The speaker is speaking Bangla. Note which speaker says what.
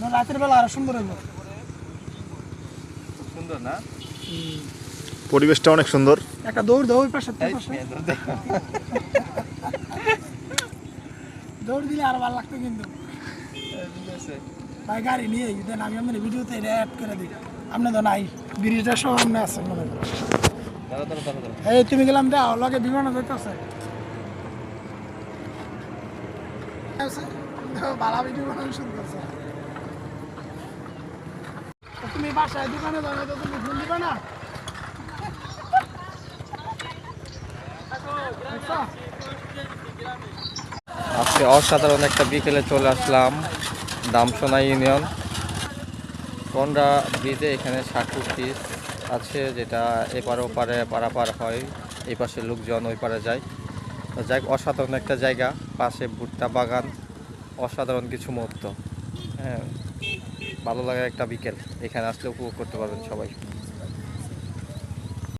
Speaker 1: না রাতের বেলা আরও সুন্দর হইব।
Speaker 2: সুন্দর না?
Speaker 3: পরিবেশটা অনেক সুন্দর।
Speaker 1: একটা দৌড় দাও ওই পাশে দৌড় দিলে আরও ভালো লাগতো কিন্তু। ভাই গাড়ি নিয়ে দেন আমি আপনার ভিডিওতে এটা অ্যাড করে দিই। আপনি তো নাই ব্রিজটা সব আপনি আছেন মনে। এই তুমি গেলাম দাও লগে বিমান যাইতেছে। ভালো ভিডিও বানানো শুরু করছে। তো তুমি বাসায় দোকানে যাবে তো তুমি ফোন দিবে না।
Speaker 2: আজকে অসাধারণ একটা বিকেলে চলে আসলাম দামসোনা ইউনিয়ন। কন্ডা ব্রিজে এখানে সাকুটি আছে যেটা এপারে ওপারে পারাপার হয়, এই পাশে লোকজন ওই পারে যায়। যাই অসাধারণ একটা জায়গা, পাশে ভুট্টা বাগান, অসাধারণ কিছু মুহূর্ত। হ্যাঁ। ভালো লাগার একটা বিকেল। এখানে আসলে উপভোগ করতে পারবেন সবাই।